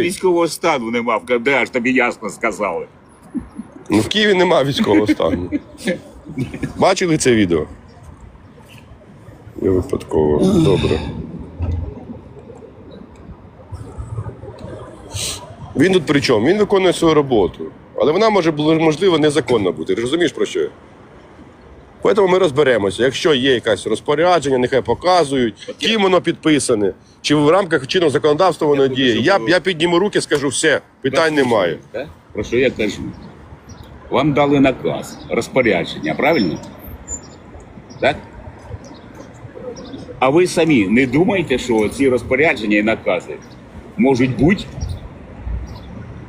Військового стану нема в КДА, ж тобі ясно сказали. Ну, в Києві немає військового стану. Бачили це відео? Я випадково. Добре. Він тут при чому? Він виконує свою роботу. Але вона може можливо незаконна бути. Ти розумієш про що? я? Тому ми розберемося. Якщо є якесь розпорядження, нехай показують, ким воно підписане, чи в рамках чинного законодавства воно діє. Я, я підніму руки, скажу все, питань немає. Про що я кажу? Вам дали наказ, розпорядження, правильно? Так? А ви самі не думаєте, що ці розпорядження і накази можуть бути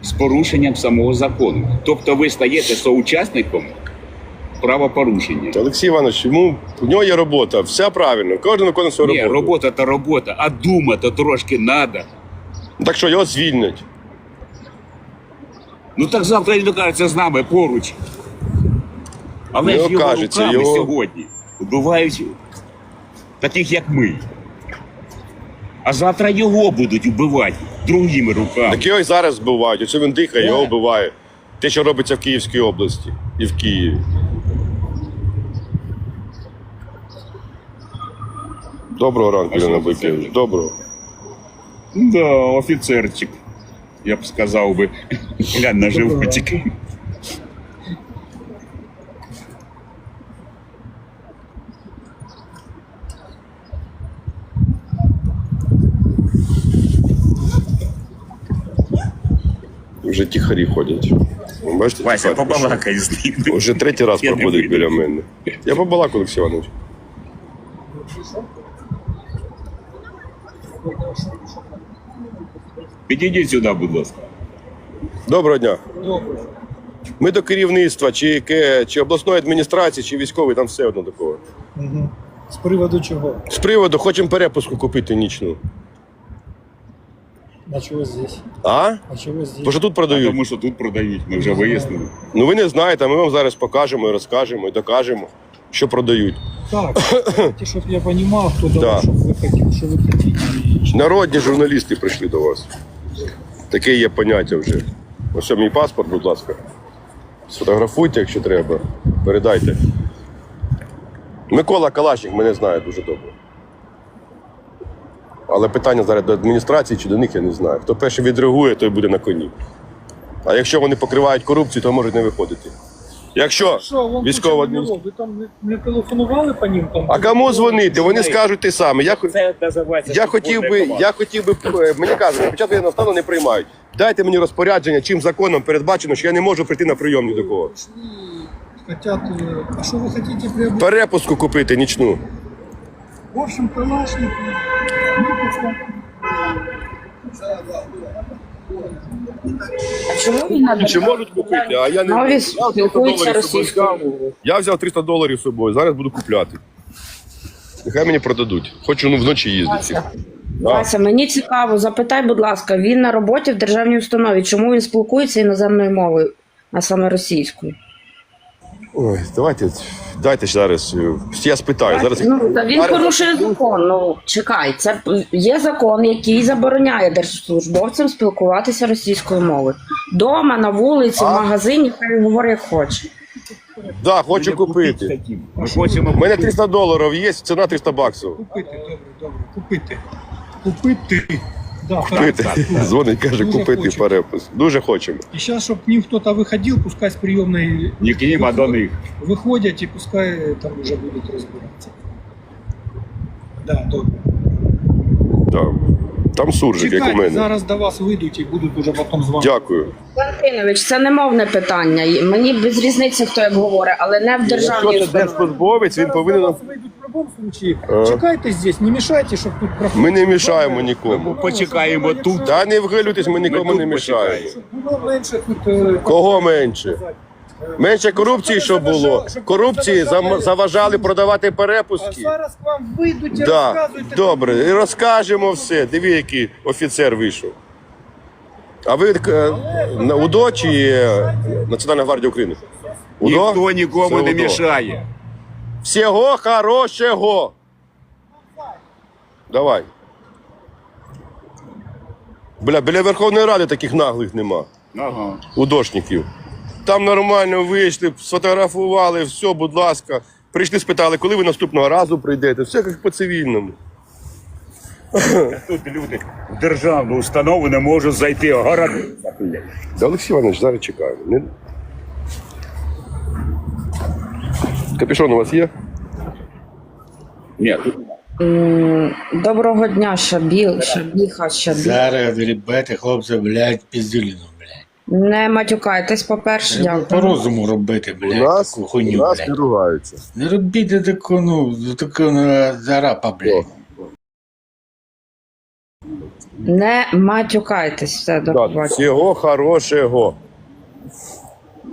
з порушенням самого закону? Тобто ви стаєте соучасником правопорушення. Олексій Іванович, йому в нього є робота, все правильно, кожен виконує свою Ні, роботу. робота то робота, а думати трошки треба. Так що його звільнять. Ну так завтра він окажеться з нами поруч. Але Не ж його окажеться, руками його- сьогодні вбивають таких, як ми. А завтра його будуть вбивати другими руками. Так його і зараз збивають. Оце він дихає, його вбиває. Те, що робиться в Київській області і в Києві. Доброго ранку, А що Ірина офіцер? Бойкевич. Доброго. Да, офіцерчик. Я б сказав би, глянь на животик. Вже тихарі ходять. Ви Бачите, Вася, тихар пішов. побалакай з ним. Вже третій раз Я не проходить вийду. біля мене. Я побалакаю, Олексій Іванович. Підійдіть сюди, будь ласка. Доброго дня. Ми до керівництва, чи, яке- чи обласної адміністрації, чи військової, там все одно такого. Мгм. З приводу чого? З приводу хочемо перепуску купити нічну. А чого здесь? А? А чого здесь? Бо що тут продають? Тому що тут продають, ми вже вияснили. Ну ви не знаєте, а ми вам зараз покажемо і розкажемо і докажемо, що продають. Так, щоб я розумів, хто Да. дав, щоб ви хотіли, що ви хотіли. Народні журналісти прийшли до вас. Таке є поняття вже. Ось мій паспорт, будь ласка. Сфотографуйте, якщо треба. Передайте. Микола Калашник мене знає дуже добре. Але питання зараз до адміністрації чи до них я не знаю. Хто перший відреагує, той буде на коні. А якщо вони покривають корупцію, то можуть не виходити. Якщо Що, військова адміністрація. Ви там не, не телефонували по ним? Там? А кому дзвонити? Вони скажуть те саме. Я, Це називається. я хотів би, я хотів би, е, мені кажуть, спочатку я настану не приймають. Дайте мені розпорядження, чим законом передбачено, що я не можу прийти на прийом ні до кого. Хотят, э, а что вы хотите приобрести? Перепуску купити нічну. В общем, калашник. ну, пацан. А чому він надо? Чи можуть купити? А я не Нові Я 300 спілкуються доларів з собою російською. взяв. Я взяв 300 доларів з собою, зараз буду купляти. Нехай мені продадуть. Хочу ну, вночі їздити. Вася, Вася, мені цікаво, запитай, будь ласка, він на роботі в державній установі. Чому він спілкується іноземною мовою, а саме російською? Ой, давайте, дайте ж зараз. е, Я спитаю. Зараз, Ну, та він зараз- порушує закон. Ну чекай, це є закон, який забороняє держслужбовцям спілкуватися російською мовою. Дома, на вулиці, в магазині, хай говорить як хоче. Да, хочу купити. У мене 300 доларів є, ціна 300 баксів. Купити, добре, добре, купити. Купити. Да, Купити. так, так, так. Дзвонить, каже, Дуже купити хочемо. перепис. Дуже хочемо. И сейчас, чтобы к ним кто-то выходил, пускай с приемной не к ним, а до них. выходят, и пускай там уже будут разбираться. Да, добре. Да. Там суржик, як у Чекайте, мене. зараз до вас вийдуть і будуть уже потім з вами. Дякую. Валентинович, це не мовне питання. І Мені без різниці, хто як говорить, але не в державній Якщо це установі. держслужбовець, він Зараз до повинен. будь-якому случае. А. Чекайте здесь, не мешайте, щоб тут проходили. Ми не мішаємо нікому. Почекаємо тут. Та не вгилюйтесь, ми нікому Ми не мішаємо. Щоб було менше тут... е, Кого менше? Менше корупції, щоб було. Корупції зам- заважали продавати А перепуски. зараз к вам вийдуть і Да. розказуйте. Добре, і розкажемо все. Диві, який офіцер вийшов. А ви е, на УДО чи е, Національна гвардія України? УДО? Ніхто нікому Це не УДО. мішає. Всього хорошого. Давай. Бля, біля Верховної Ради таких наглих нема. Ага. удошників. Там нормально вийшли, сфотографували, все, будь ласка. Прийшли, спитали, коли ви наступного разу прийдете. Все як по цивільному. Тут люди в державну установу не можуть зайти, огородиться. Да, Олексій Іванович, зараз чекаємо. Не... Капюшон у вас є? Ні, М, Доброго дня, Шабіл, Шабіха, Шабіл. Зараз, ребята, хлопці, блядь, піздюліну, блядь. Не матюкайтесь, по-перше, Треба по дякую. розуму робити, У блядь, нас, таку у хуйню, нас не блядь. ругаються. Не робіть таку, ну, таку ну, зарапа, блядь. Не матюкайтесь, все, до побачення. всього хорошого.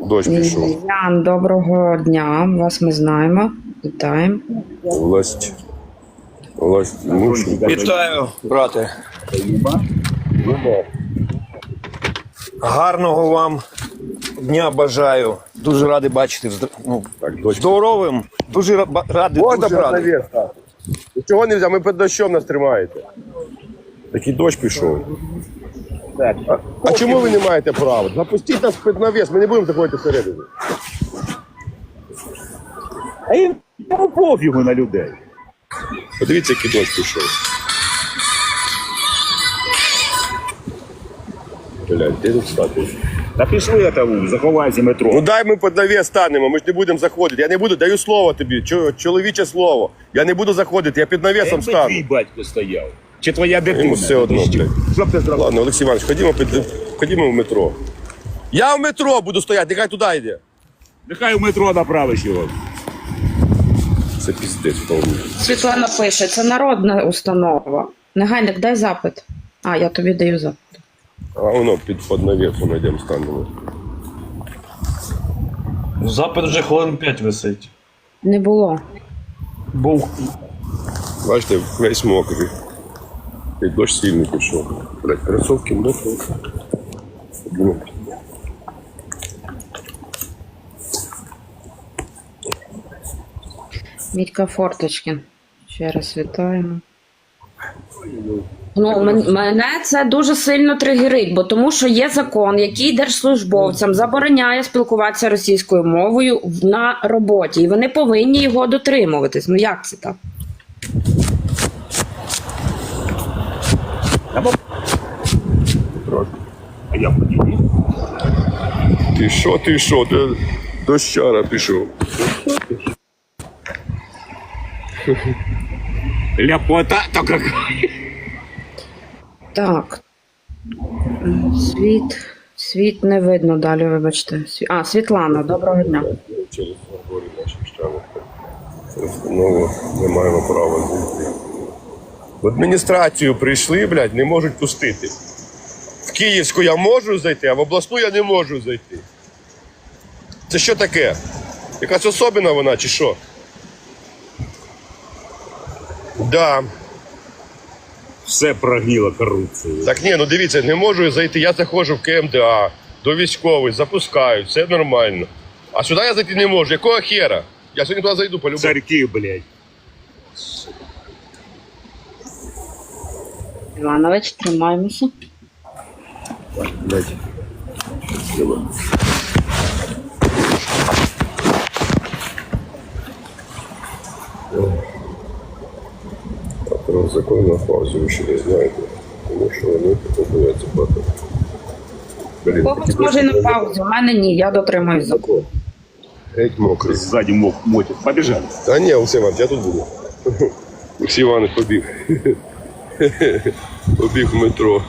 Дощ пішов. Ян, доброго дня, вас ми знаємо. Вітаємо. Власть. Власть. Ну. Вітаю, брате. Гарного вам дня бажаю. Дуже радий бачити ну, Так, дощ. здоровим. Дуже ра- ба- радий, Можна дуже радий. навіс Чого не взяв? Ми під дощом нас тримаєте. Такий дощ пішов. А, а чому ви не маєте права? Запустіть нас під навіс, ми не будемо заходити всередину. А їм ну, пофігу на людей. Подивіться, який дощ пішов. Блядь, де тут стати? Та пішли там, заховайся метро. Ну дай ми під навіс станемо, ми ж не будемо заходити. Я не буду, даю слово тобі, чо- чоловіче слово. Я не буду заходити, я під навісом Якби стану. твій батько стояв. Чи твоя дитина? Йому все одно, блядь. Що б ти зробив? Ладно, Олексій Іванович, ходімо, під, ходімо в метро. Я в метро буду стояти, нехай туди йде. Нехай у метро направиш його. Це піздець повний. Світлана пише, це народна установа. Негайник, дай запит. А, я тобі даю запит. А воно під, під навісом йдемо станемо. Запит вже хвилин 5 висить. Не було. Був. Бачите, весь мокрий. І дощ сильний пішов. Блять, кросовки мокрі. Мітька Форточкін. Ще раз вітаємо. Ну, мен- мене це дуже сильно тригерить, бо тому що є закон, який держслужбовцям забороняє спілкуватися російською мовою в- на роботі, і вони повинні його дотримуватись. Ну як це так? А я подію. Ти що, ти що? Ти дощара пішов. Ляпота-то какая. Так. Світ. Світ не видно далі, вибачте. Сві- А, Світлана, доброго дня. Через соборі наших штанах. Установу не маємо права зайти. В адміністрацію прийшли, блядь, не можуть пустити. В Київську я можу зайти, а в обласну я не можу зайти. Це що таке? Якась особина вона чи що? Да. Все прогніло корупцією. Так ні, ну дивіться, не можу зайти. Я заходжу в КМДА, до військових, запускають, все нормально. А сюди я зайти не можу. Якого хера? Я сьогодні туди зайду по-любому. Царьки, блядь. Іванович, тримаємося. Блядь. А про закон на паузу ви ще не знаєте, тому що вони подобаються багато. Блін, Когось може на паузу, у мене ні, я дотримуюсь закону. Геть мокрий. Ззаді мог мотик. Побіжали. Та ні, Олексій Іванович, я тут буду. Олексій Іванович побіг. Побіг в метро.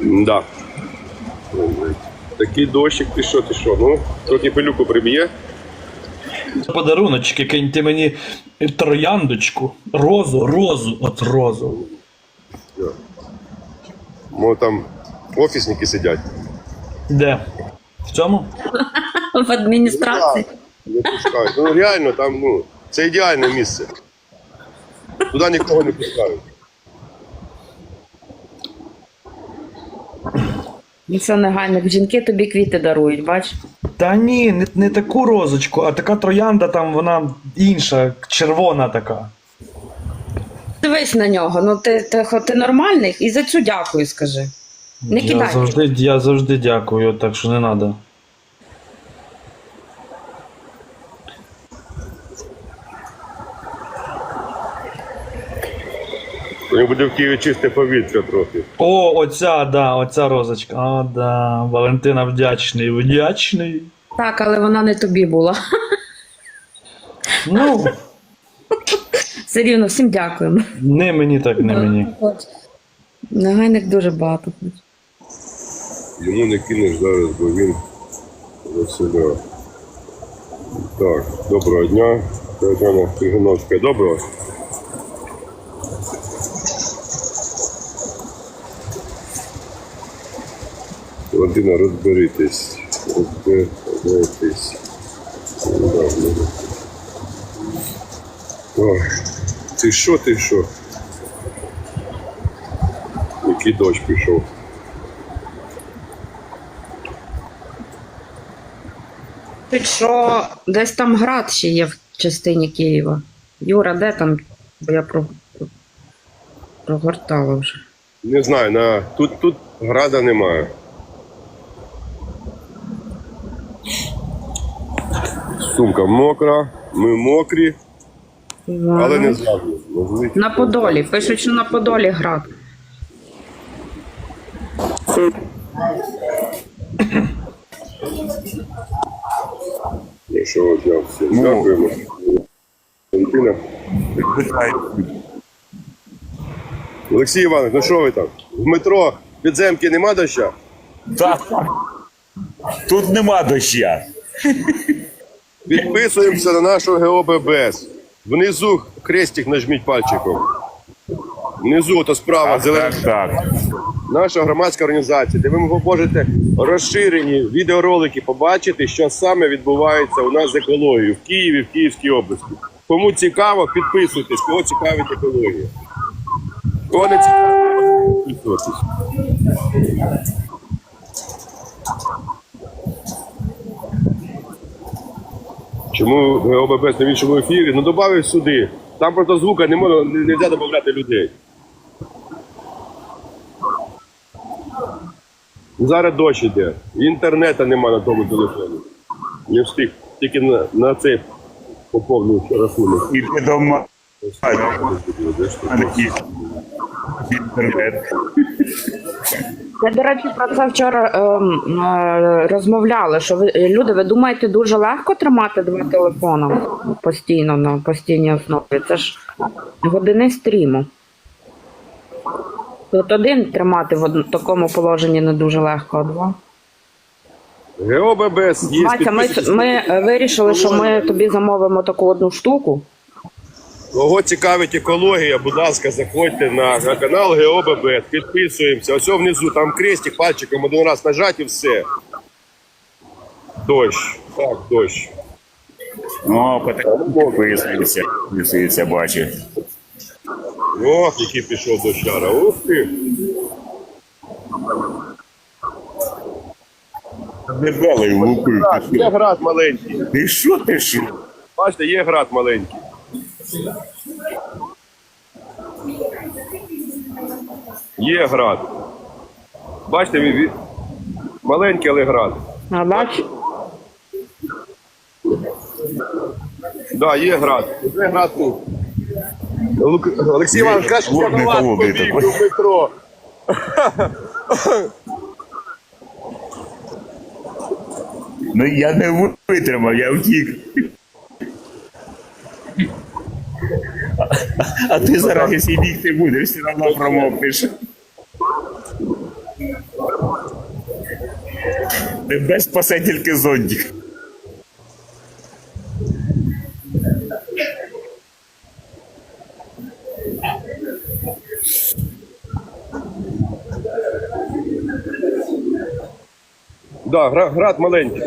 Да. Такий дощик пішов, ти що? Ну, трохи пилюку приб'є. Подаруночки, кинь ти мені трояндочку. Розу, розу, от розу. Мо там офісники сидять. Де? В цьому? В адміністрації. Не пускають. Ну реально, там, ну, це ідеальне місце. Туди нікого не пускають. Ну це негайник. Жінки тобі квіти дарують, бач? Та ні, не, не таку розочку, а така троянда там вона інша, червона така. Дивись на нього. Ну ти, ти, хо- ти нормальний і за цю дякую, скажи. Не я кидай. завжди, я завжди дякую, так що не треба. Буде в Києві чисте повітря трохи. О, оця, да, оця розочка. О, да. Валентина вдячний, вдячний. Так, але вона не тобі була. Ну, Все рівно, всім дякуємо. не мені так, не мені. Негайник дуже багато. Йому не кинеш зараз, бо він Василя. Так, доброго дня. Тетяна Кригановська, доброго. Валентина, розберітесь. Розберітесь. Ой, ти що, ти що? Який дощ пішов? Тут що десь там град ще є в частині Києва. Юра, де там? Бо я про... про- прогортала вже. Не знаю, на... тут, тут града немає. Сумка мокра, ми мокрі, але не зразу. На Подолі. Пишуть, що на Подолі град. Я що взяв всім. Дякуємо. Валентина. Олексій Іванович, ну що ви там? В метро підземки нема доща? Так. Тут нема доща. Підписуємося на нашу ГОББС. Внизу хрестик нажміть пальчиком. Внизу, то справа, зелена. Так, так. наша громадська організація, де ви можете розширені відеоролики побачити, що саме відбувається у нас з екологією в Києві, в Київській області. Кому цікаво, підписуйтесь, кого цікавить екологія. Кого не цікаво, підписуйтесь. Чому ГОББС на іншому ефірі? Ну додав сюди. Там просто звука не можна не можна додати людей. Зараз дощ іде. Інтернету нема на тому телефоні. Не встиг. Тільки на, на цей поповнив рахунок. Іди до мене. Інтернет. Ми, до речі, про це вчора ем, е, розмовляли. Що ви люди, ви думаєте, дуже легко тримати два телефони постійно на постійній основі? Це ж години стріму. От один тримати в одно- такому положенні не дуже легко, а два. ГОББС є. Вася, ми, ми е, вирішили, що ми тобі замовимо таку одну штуку. Кого цікавить екологія, будь ласка, заходьте на, на канал ГОББС, підписуємося. Ось внизу, там крестик, пальчиком один раз нажать і все. Дощ. Так, дощ. О, потихоньку підписується. Бачу. Ох, який пішов дощара. Ух ти. Не дали лупи. Є град маленький. Ти що, ти що? Бачите, є град маленький. Є град. Бачите, він, маленький, але град. А бач, Да, є град. Вже град тут. Лук- Олексій Іванович каже, що я до вас холодний побіг такий. в метро. Ну я не витримав, я втік. А, ти зараз, якщо бігти будеш, все одно промокнеш. Тебе спасе тільки зонтик. Да, град, град маленький.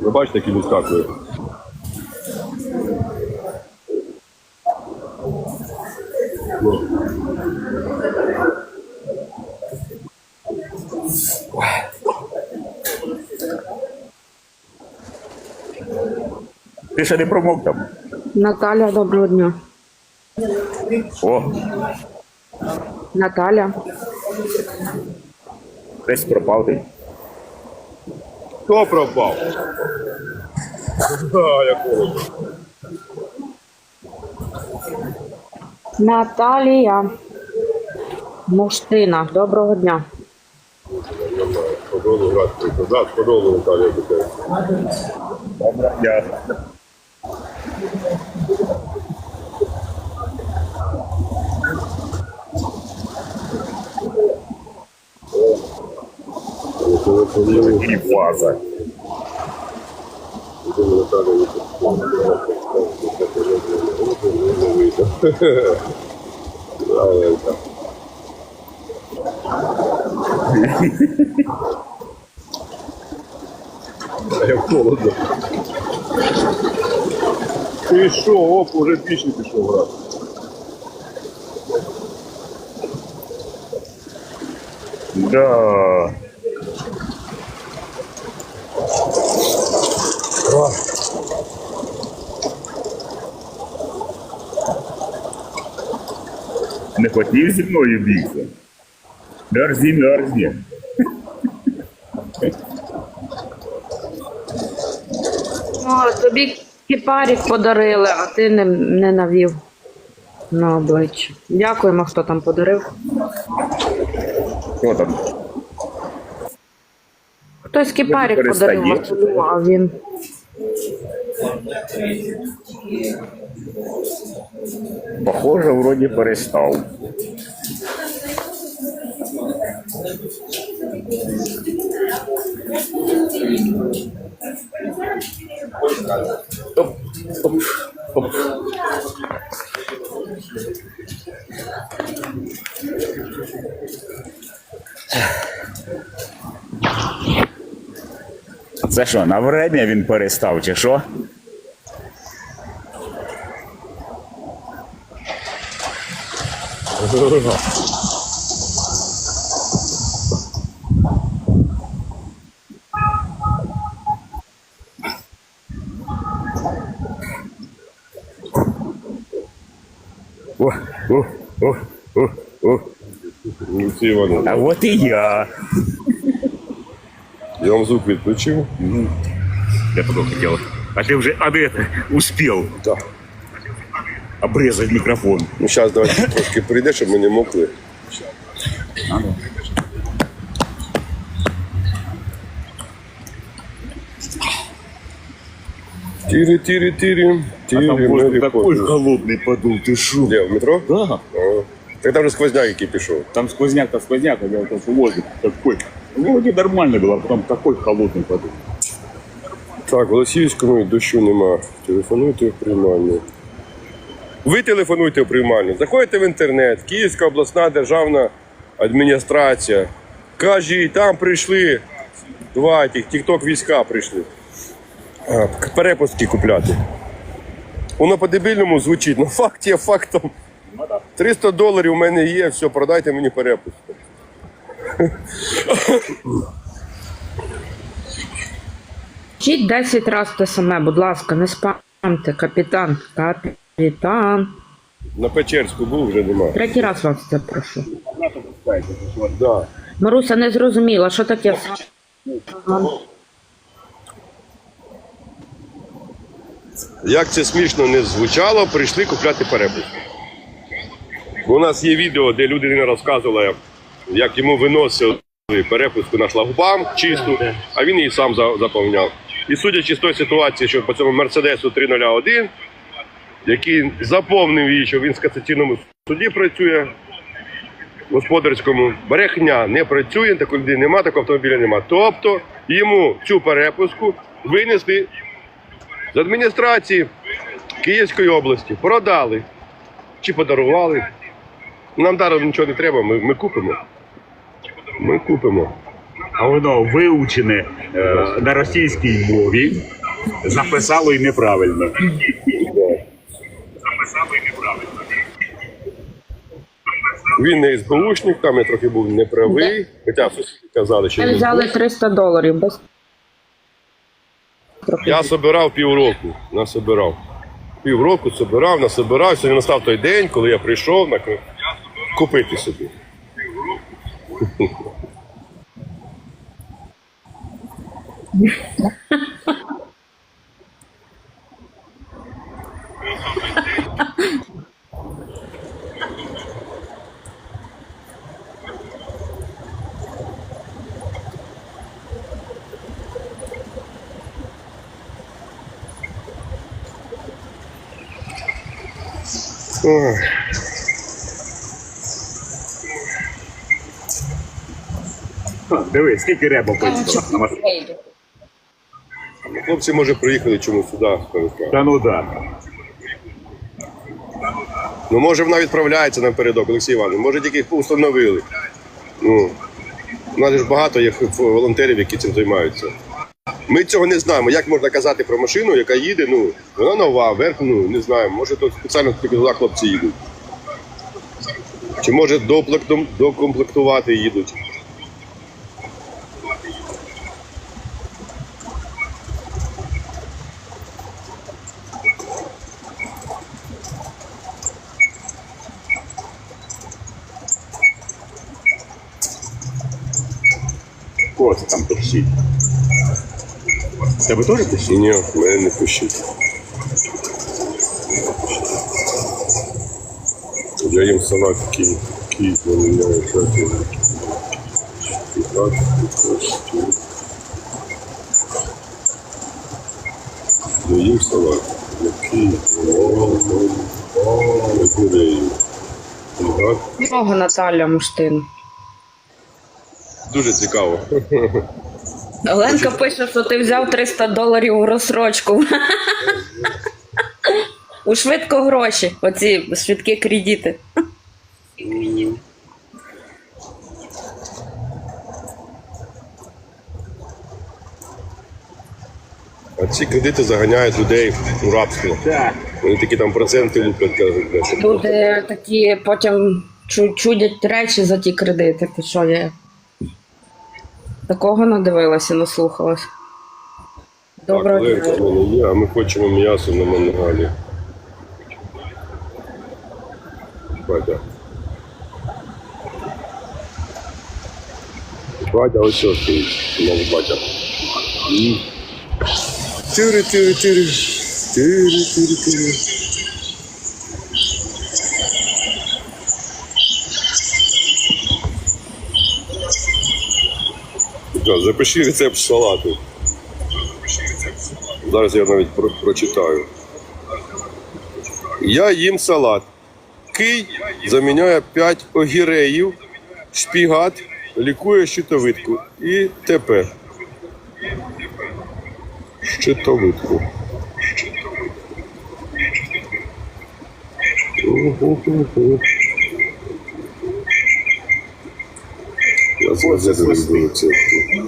Ви бачите, який вискакує. Ти ще не промок там. Наталя, доброго дня. О, Наталя. десь пропав ти. Хто пропав? А, як холодно. Наталія. Муштина, доброго дня. Подолу грати. Подолу Наталія буде. Я. І фаза. А як холодно. Ти що, оп, уже пічні пішов грати. Да. Не хотів зі мною бігти. Мерзі, мерзі. О, тобі кіпарік подарили, а ти не, не навів на обличчя. Дякуємо, хто там подарив. Що там? Хтось кіпарік подарив а він. Похоже, вроді перестав. Оп, оп, Це що, на время він перестав, чи що? О, о, о, о, о. А от і я. я вам звук відключив. Я только хотел. А ты уже, а ты это, успел Так. обрезать микрофон. Ну, зараз давайте трошки прийде, щоб ми не мокли. Тірі, тірі, тірі, А тірі, там воздух Мері такой Поппер. холодный подул, ты шо? Де, в метро? Да. О. Так там же сквозняк, який пішов. Там сквозняк-то сквозняк, а дело в том, что воздух такой. Вроде нормально было, а потом такой холодный подул. Так, в Голосіївському дощу нема. Телефонуйте в приймальню. Ви телефонуйте в приймальню. Заходите в інтернет, Київська обласна державна адміністрація. Кажіть, там прийшли. Давайте, тікток війська прийшли. А, перепустки купляти. Воно по-дебільному звучить, але факт є фактом. 300 доларів у мене є, все, продайте мені перепустку. Вчіть 10 разів те саме, будь ласка, не спамте, капітан. Капітан. На Печерську був, вже нема. Третій раз вас це прошу. Да. Маруся не зрозуміла, що таке. Як це смішно не звучало, прийшли купляти перепустку. У нас є відео, де людина розказувала, як йому виносили перепустку на шлагбаум чисту, а він її сам заповняв. І судячи з тої ситуації, що по цьому Мерседесу 301, який заповнив її, що він в касаційному суді працює, господарському, брехня не працює, такої людини немає, такого автомобіля немає. Тобто йому цю перепуску винесли з адміністрації Київської області продали чи подарували. Нам даром нічого не треба, ми, ми купимо. Ми купимо. А воно вивчене е, на російській мові, записало і неправильно. Записало і неправильно. Він не СБУшник, там я трохи був неправий. Хоча сусіди казали, що Ми він взяли 300 доларів без трохи. Я собирав півроку. Насобирав. Півроку собирав, насобирався. І настав той день, коли я прийшов на купити собі. Ой. Диви, скільки ребок поїхало на машині. Хлопці, може, приїхали чомусь сюди. Та ну да. Ну, може, вона відправляється напередок, Олексій Іванович. Може, тільки їх установили. Ну, у нас ж багато є волонтерів, які цим займаються. Ми цього не знаємо. Як можна казати про машину, яка їде, ну, вона нова, верх, ну, не знаємо. Може, то спеціально тільки туди хлопці їдуть. Чи може докомплектувати їдуть. Кого це там пищить? Тебе теж пищить? Ні, мене не пишіть. Я їм салат Київ. Київ заміняю шаті. Я їм салат. Який? Не буде їм. Много Наталя Муштин. Дуже цікаво. Оленка пише, що ти взяв 300 доларів у розсрочку. У швидко гроші, оці швидкі кредити. А ці кредити заганяють людей у рабство. Так. Вони такі там проценти луплять, кажуть, Люди такі потім чудять речі за ті кредити. Ти що я? Такого надивилася, наслухалась. Доброго Так, дня. є, а ми хочемо м'ясо на мангалі. Батя. Батя ось що стоїть. У нас батя. Так, Запиши рецепт салату. Зараз я навіть про- прочитаю. Я їм салат. Кий заміняє 5 огіреїв, шпігат, лікує щитовидку і ТП. Щитовидку. Уху-ху-ху. З газети буду це.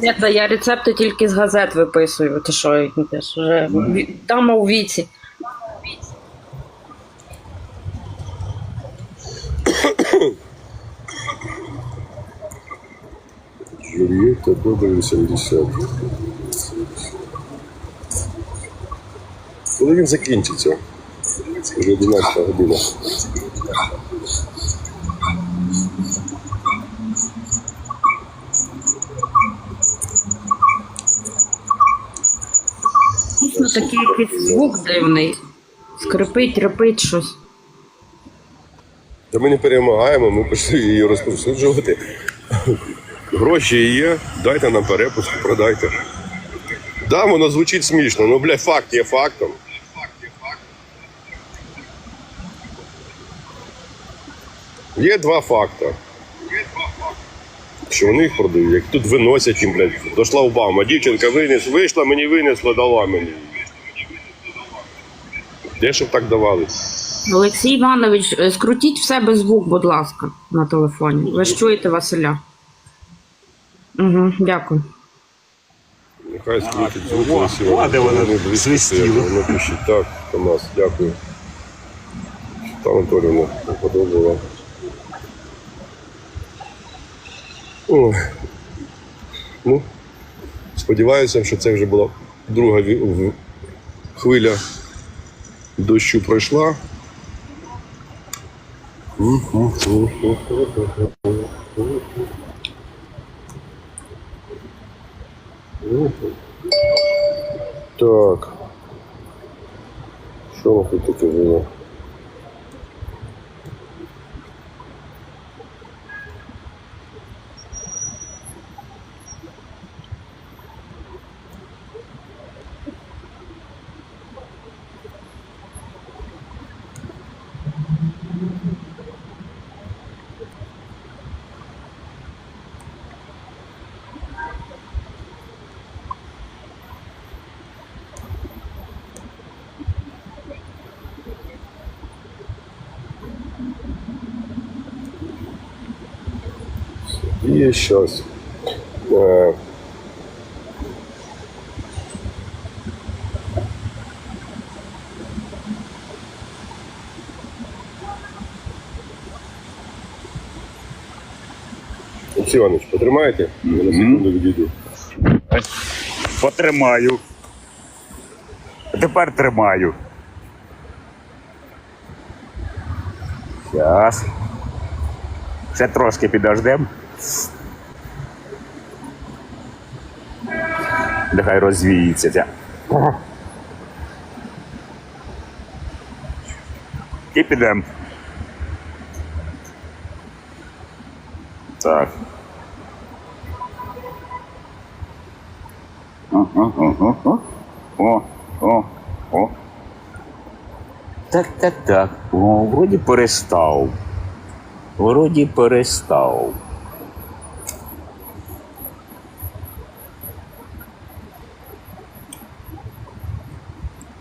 Ні, та я рецепти тільки з газет виписую. Ти що, ти ж вже ві- дама у віці. Джульєта добре 80. Коли він закінчиться? Вже 11 година. Такий якийсь звук дивний. Скрипить, репить щось. Та ми не перемагаємо, ми пішли її розповсюджувати. Гроші є, дайте нам перепуск, продайте. Да, воно звучить смішно, ну бля, факт є фактом. Є два факти. Що вони їх продають, як тут виносять їм, блядь, до шлагбаума. Дівчинка винес, вийшла, мені винесла, дала мені. Де щоб так давали? Олексій Іванович, е, скрутіть в себе звук, будь ласка, на телефоні. Ви ж чуєте Василя? Угу, дякую. Нехай скрутить звук О, Олексій де стоять, Воно пишуть так, Томас, дякую. Там Анатолійовна подобала. Ну, сподіваюся, що це вже була друга хвиля дощу пройшла. Так. Що тут таке було? Сейчас. Э, Олексій Іванович, потримаєте? Я на секунду відійду. Потримаю. Тепер тримаю. Зараз. Ще трошки підождем. Нехай розвіється. ця. І підемо. Так. О, о, о. Так, так, так. О, вроді перестав. Вроді перестав.